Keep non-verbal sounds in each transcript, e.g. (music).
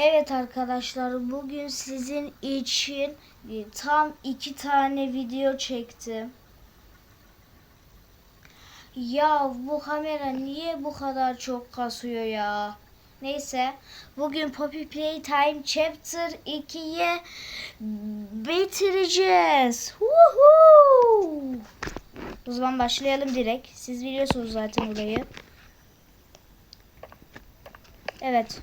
Evet arkadaşlar bugün sizin için e, tam iki tane video çektim. Ya bu kamera niye bu kadar çok kasıyor ya? Neyse bugün Poppy Playtime Chapter 2'yi bitireceğiz. Woohoo! O zaman başlayalım direkt. Siz biliyorsunuz zaten burayı. Evet.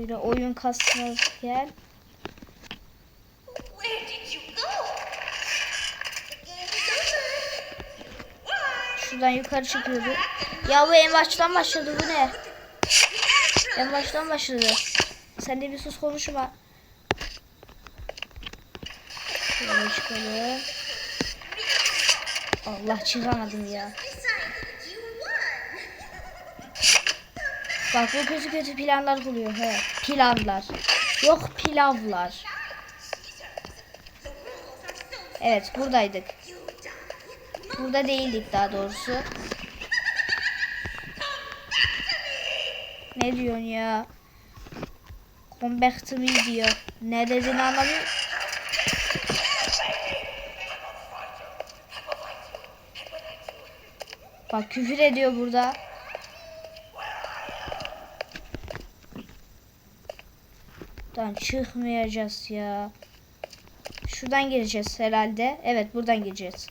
Şöyle oyun kasmaz gel. Şuradan yukarı çıkıyordu. Ya bu en baştan başladı bu ne? En baştan başladı. Sen de bir sus konuşma. Şöyle çıkalım. Allah çıkamadım ya. Bak bu kötü kötü planlar kuruyor he. Planlar. Yok pilavlar. Evet buradaydık. Burada değildik daha doğrusu. Ne diyorsun ya? Come back to me diyor. Ne dediğini anlamıyorum. Bak küfür ediyor burada. Buradan çıkmayacağız ya. Şuradan gireceğiz herhalde. Evet buradan gireceğiz.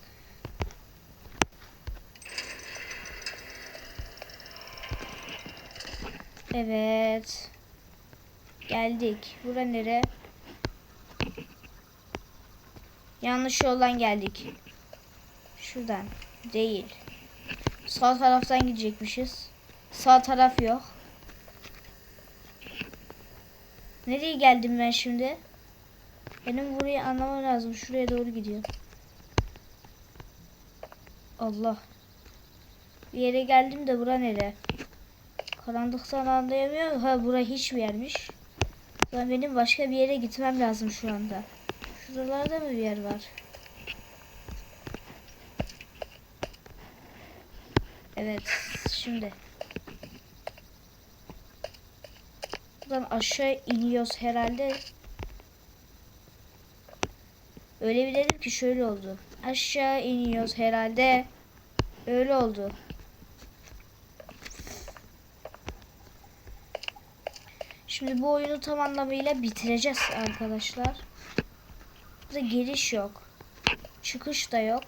Evet. Geldik. Bura nere? Yanlış yoldan geldik. Şuradan. Değil. Sağ taraftan gidecekmişiz. Sağ taraf yok. Nereye geldim ben şimdi? Benim burayı anlamam lazım. Şuraya doğru gidiyor. Allah. Bir yere geldim de bura nere? Karanlıktan anlayamıyorum. Ha bura hiçbir yermiş. Ben benim başka bir yere gitmem lazım şu anda. Şuralarda mı bir yer var? Evet. Şimdi. Buradan aşağı iniyoruz herhalde. Öyle bir dedim ki şöyle oldu. Aşağı iniyoruz herhalde. Öyle oldu. Şimdi bu oyunu tam anlamıyla bitireceğiz arkadaşlar. Burada giriş yok. Çıkış da yok.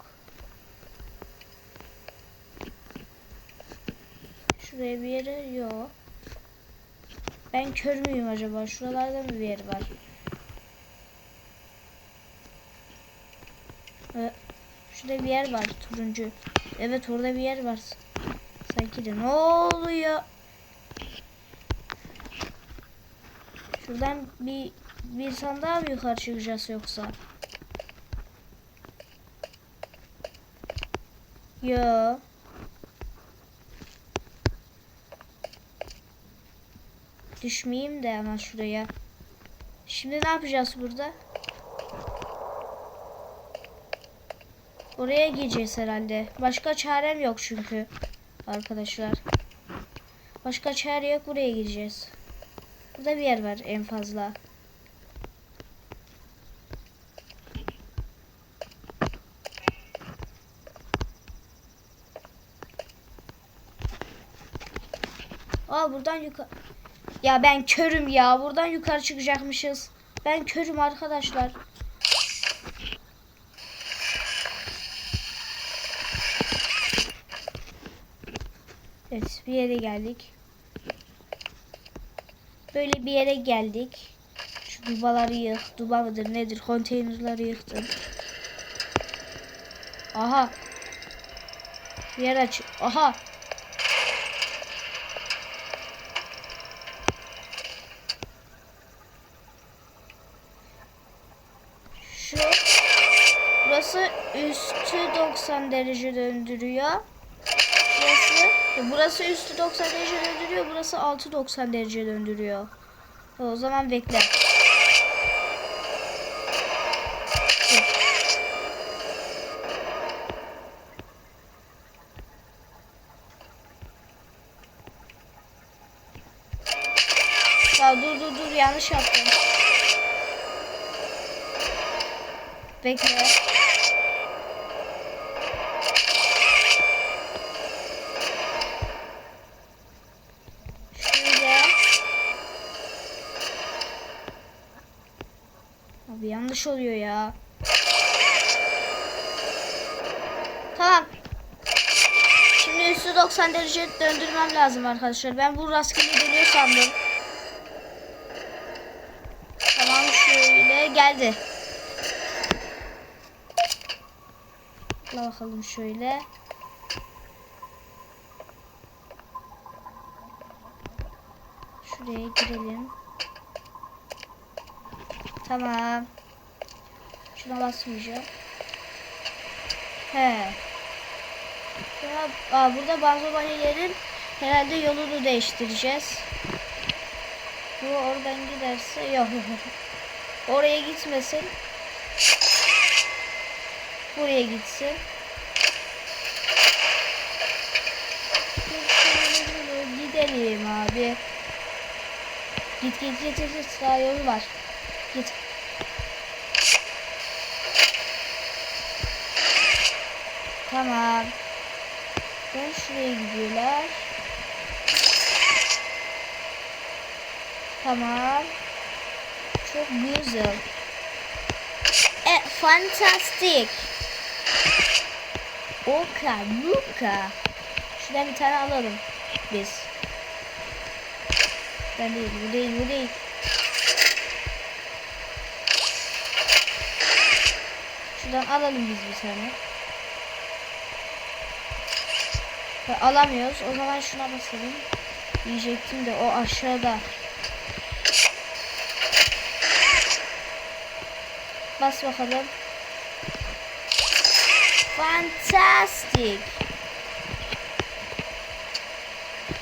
Şuraya bir yere yok. Ben kör müyüm acaba? Şuralarda mı bir yer var? Ee, Şurada bir yer var turuncu. Evet orada bir yer var. Sanki de ne oluyor? Şuradan bir bir tane daha mı yukarı çıkacağız yoksa? Yo. Düşmeyeyim de ama şuraya. Şimdi ne yapacağız burada? Oraya gireceğiz herhalde. Başka çarem yok çünkü. Arkadaşlar. Başka çare yok buraya gireceğiz. Burada bir yer var en fazla. Aa buradan yukarı. Ya ben körüm ya. Buradan yukarı çıkacakmışız. Ben körüm arkadaşlar. Evet bir yere geldik. Böyle bir yere geldik. Şu dubaları yık. Duba mıdır nedir? Konteynerları yıktım. Aha. Bir yer aç. Aha. Şu burası üstü 90 derece döndürüyor. Burası e, burası üstü 90 derece döndürüyor. Burası altı 90 derece döndürüyor. O zaman bekle. Ya dur dur dur yanlış yaptım. Bekle. Şöyle. Abi yanlış oluyor ya. Tamam. Şimdi üstü 90 derece döndürmem lazım arkadaşlar. Ben bu rastgele dönüyor sandım. Tamam şöyle geldi. Bakalım şöyle. Şuraya girelim. Tamam. Şuna basmayacağım. He. Ya, aa, burada bazı vanilerin herhalde yolunu değiştireceğiz. Bu oradan giderse yok. Oraya gitmesin. Buraya gitsin. Gidelim abi. Git git git git, git. Daha yolu var. Git. Tamam. Ben şuraya gidiyorlar. Tamam. Çok güzel. E, fantastik. Oka, buka. Şuradan bir tane alalım biz. Ben değil, bu değil, bu değil. Şuradan alalım biz bir tane. Ha, alamıyoruz. O zaman şuna basalım. Diyecektim de o aşağıda. Bas bakalım. Fantastic.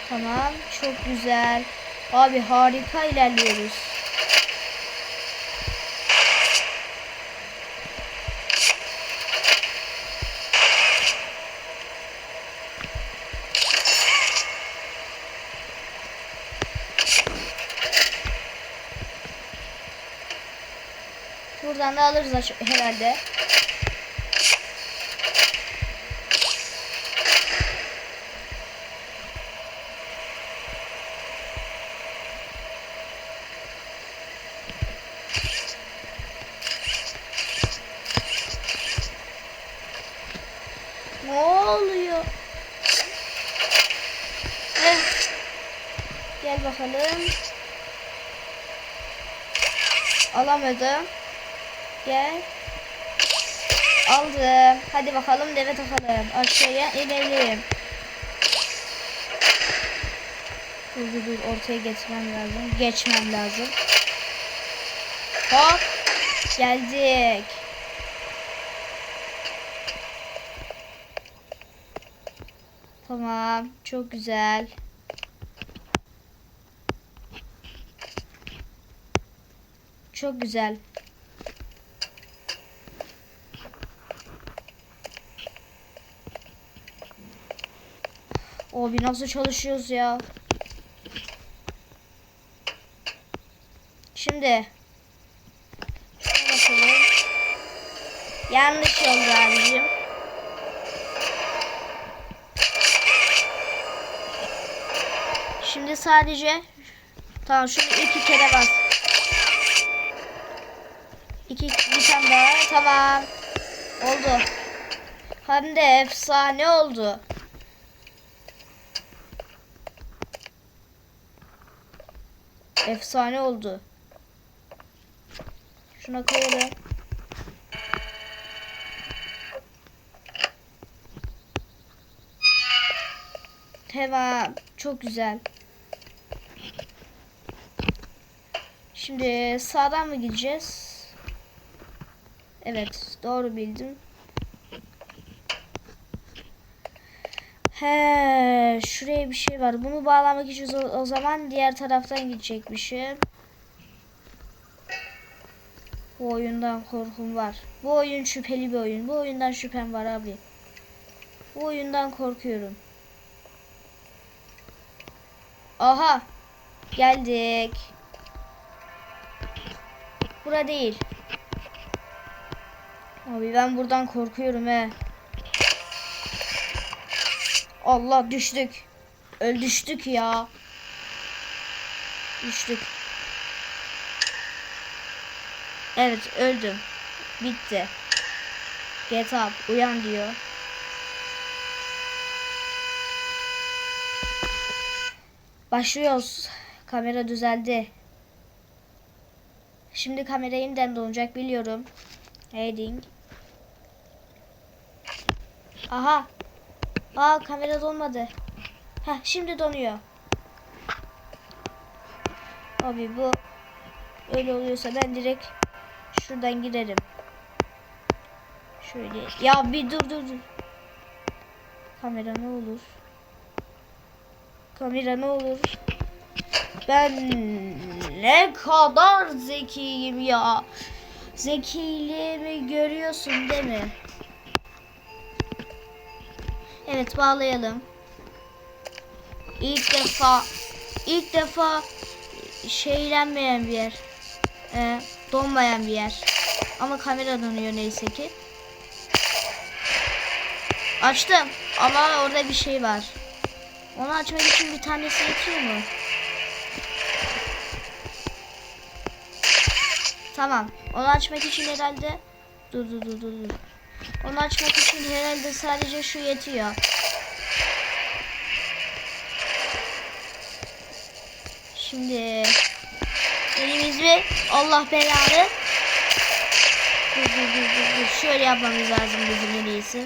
Tamam, çok güzel. Abi harika ilerliyoruz. Da alırız herhalde. Ne oluyor? Eh. Gel bakalım. Alamadım. Gel. Aldım. Hadi bakalım deve takalım. Aşağıya inelim. Dur dur dur ortaya geçmem lazım. Geçmem lazım. Hop. Geldik. Tamam. Çok güzel. Çok güzel. O bir nasıl çalışıyoruz ya? Şimdi bakalım. Yanlış oldu abicim. Şimdi sadece tamam şunu iki kere bas. İki bir tane daha tamam. Oldu. Hem de efsane oldu. Efsane oldu. Şuna koyalım. Tamam. Çok güzel. Şimdi sağdan mı gideceğiz? Evet. Doğru bildim. He, şuraya bir şey var. Bunu bağlamak için o, zaman diğer taraftan gidecekmişim. Bu oyundan korkum var. Bu oyun şüpheli bir oyun. Bu oyundan şüphem var abi. Bu oyundan korkuyorum. Aha. Geldik. Bura değil. Abi ben buradan korkuyorum he. Allah düştük. Öl düştük ya. Düştük. Evet öldüm. Bitti. Get up. Uyan diyor. Başlıyoruz. Kamera düzeldi. Şimdi kamera yeniden donacak biliyorum. Heading. Aha. Aa kamera donmadı. Heh şimdi donuyor. Abi bu öyle oluyorsa ben direkt şuradan girerim. Şöyle. Ya bir dur dur dur. Kamera ne olur? Kamera ne olur? Ben ne kadar zekiyim ya. Zekiliğimi görüyorsun değil mi? Evet bağlayalım. İlk defa ilk defa şeylenmeyen bir yer. Ee, donmayan bir yer. Ama kamera donuyor neyse ki. Açtım ama orada bir şey var. Onu açmak için bir tanesi yetiyor mu? Tamam. Onu açmak için herhalde dur dur dur dur. dur. Onu açmak için herhalde sadece şu yetiyor. Şimdi elimizi Allah belanı. Dur dur dur dur dur. Şöyle yapmamız lazım bizim en iyisi.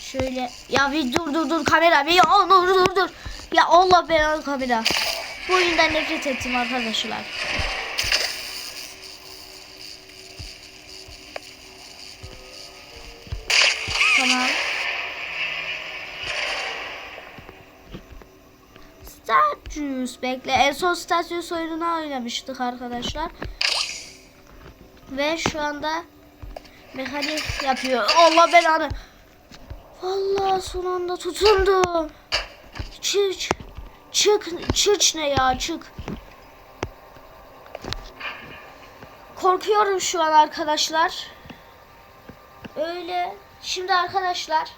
Şöyle ya bir dur dur dur kamera bir ya dur dur dur. Ya Allah belanı kamera. Bu oyundan nefret ettim arkadaşlar. Tamam. Statues bekle. En son Statues oyununu oynamıştık arkadaşlar. Ve şu anda mekanik yapıyor. Allah belanı. Vallahi son anda tutundum. Çık. Çık. Çık ne ya çık. Korkuyorum şu an arkadaşlar. Öyle. Şimdi arkadaşlar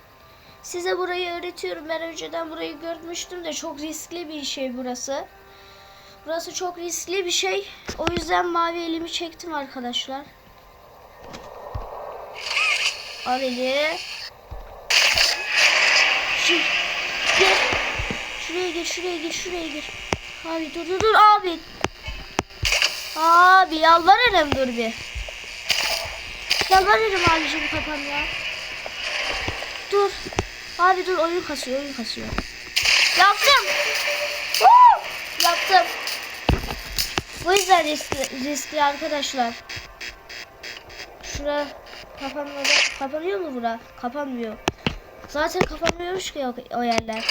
size burayı öğretiyorum. Ben önceden burayı görmüştüm de çok riskli bir şey burası. Burası çok riskli bir şey. O yüzden mavi elimi çektim arkadaşlar. Al eli. Şu, gir. Şuraya gir, şuraya gir, şuraya gir. Abi dur dur dur abi. Abi yalvarırım dur bir. Yalvarırım abicim kapan ya. Dur. Abi dur oyun kasıyor oyun kasıyor. Yaptım. Woo! Yaptım. Bu yüzden riskli, riskli arkadaşlar. Şura kapanmadı. Kapanıyor mu bura? Kapanmıyor. Zaten kapanmıyormuş ki o, o yerler.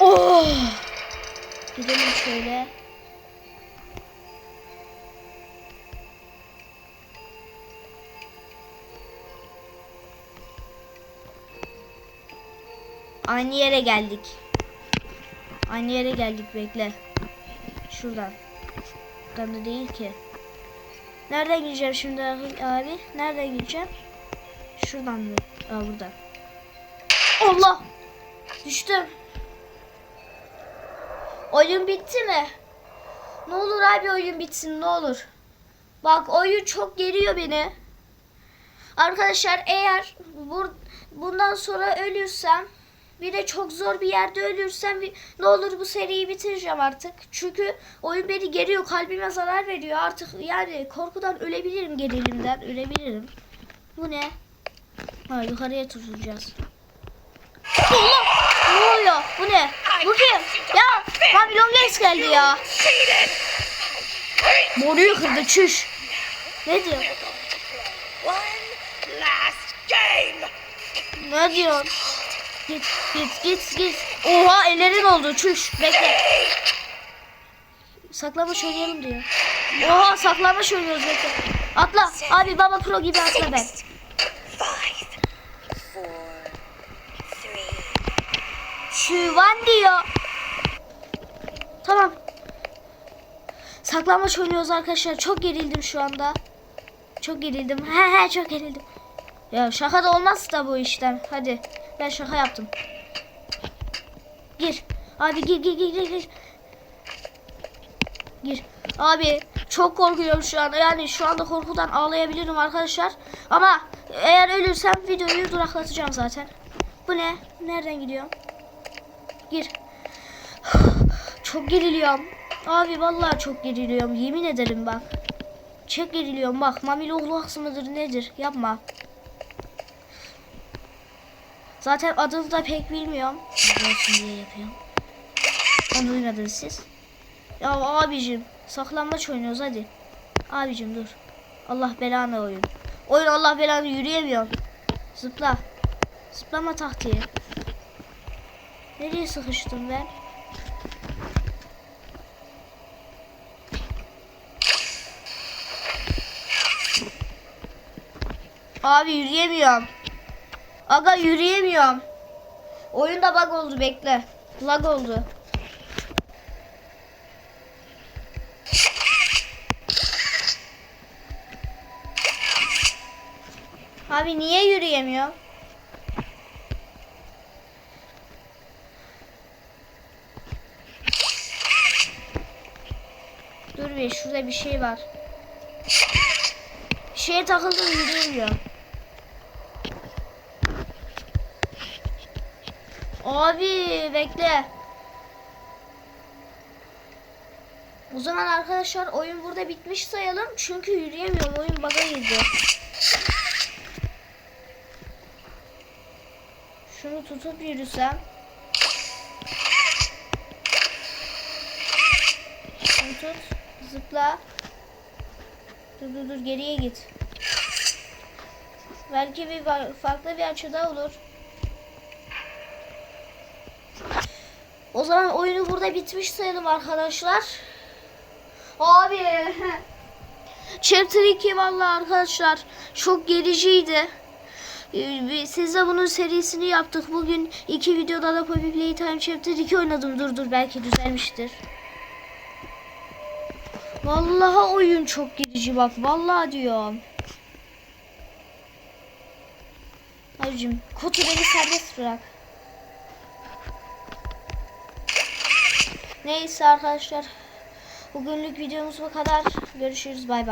Oh! Gidelim şöyle. Aynı yere geldik. Aynı yere geldik bekle. Şuradan. Buradan da değil ki. Nereden gideceğim şimdi abi? Nereden gideceğim? Şuradan mı? Aa buradan. Allah! Düştüm. Oyun bitti mi? Ne olur abi oyun bitsin ne olur. Bak oyun çok geriyor beni. Arkadaşlar eğer bur bundan sonra ölürsem bir de çok zor bir yerde ölürsem bir- ne olur bu seriyi bitireceğim artık. Çünkü oyun beni geriyor, kalbime zarar veriyor. Artık yani korkudan ölebilirim, gerilimden ölebilirim. Bu ne? Ha yukarıya tutulacağız. Allah! Ne oluyor? Bu ne? Bu kim? Ya Babylon Gates geldi ya. Moruyu kırdı çüş. Ne diyor? Ne diyor? Git git git git. Oha ellerin oldu çüş. Bekle. Saklama oynayalım diyor. Oha saklama oynuyoruz bekle. Atla. Abi baba pro gibi atla ben. One diyor. Tamam. Saklanmaç oynuyoruz arkadaşlar. Çok gerildim şu anda. Çok gerildim. (laughs) He he çok gerildim. Ya şaka da olmaz da bu işten. Hadi. Ben şaka yaptım. Gir. Abi gir gir gir gir. Gir. Abi çok korkuyorum şu anda. Yani şu anda korkudan ağlayabilirim arkadaşlar. Ama eğer ölürsem videoyu duraklatacağım zaten. Bu ne? Nereden gidiyorum? Gir. (sighs) Çok geriliyorum. Abi vallahi çok geriliyorum. Yemin ederim bak. Çok geriliyorum bak. Mamili oğlak mıdır nedir? Yapma. Zaten adını da pek bilmiyorum. Olsun diye yapıyorum. Onu duymadınız siz. Ya abicim saklanmaç oynuyoruz hadi. Abicim dur. Allah belanı oyun. Oyun Allah belanı yürüyemiyorum. Zıpla. Zıplama taktiği. Nereye sıkıştım ben? Abi yürüyemiyorum. Aga yürüyemiyorum. Oyunda bug oldu bekle. Lag oldu. Abi niye yürüyemiyor? Dur bir şurada bir şey var. Şeye takıldım yürüyemiyorum. Abi bekle. O zaman arkadaşlar oyun burada bitmiş sayalım. Çünkü yürüyemiyorum. Oyun bug'a girdi. Şunu tutup yürüsem. Şunu tut. Zıpla. Dur dur dur geriye git. Belki bir fa- farklı bir açıda olur. O zaman oyunu burada bitmiş sayalım arkadaşlar. Abi. (laughs) Chapter 2 vallahi arkadaşlar çok gericiydi. Ee, Size bunun serisini yaptık. Bugün iki videoda da Poppy Playtime Chapter 2 oynadım. Dur dur belki düzelmiştir. Vallahi oyun çok gerici bak. Vallahi diyorum. Abicim kotu beni serbest bırak. Neyse arkadaşlar. Bugünlük videomuz bu kadar. Görüşürüz. Bay bay.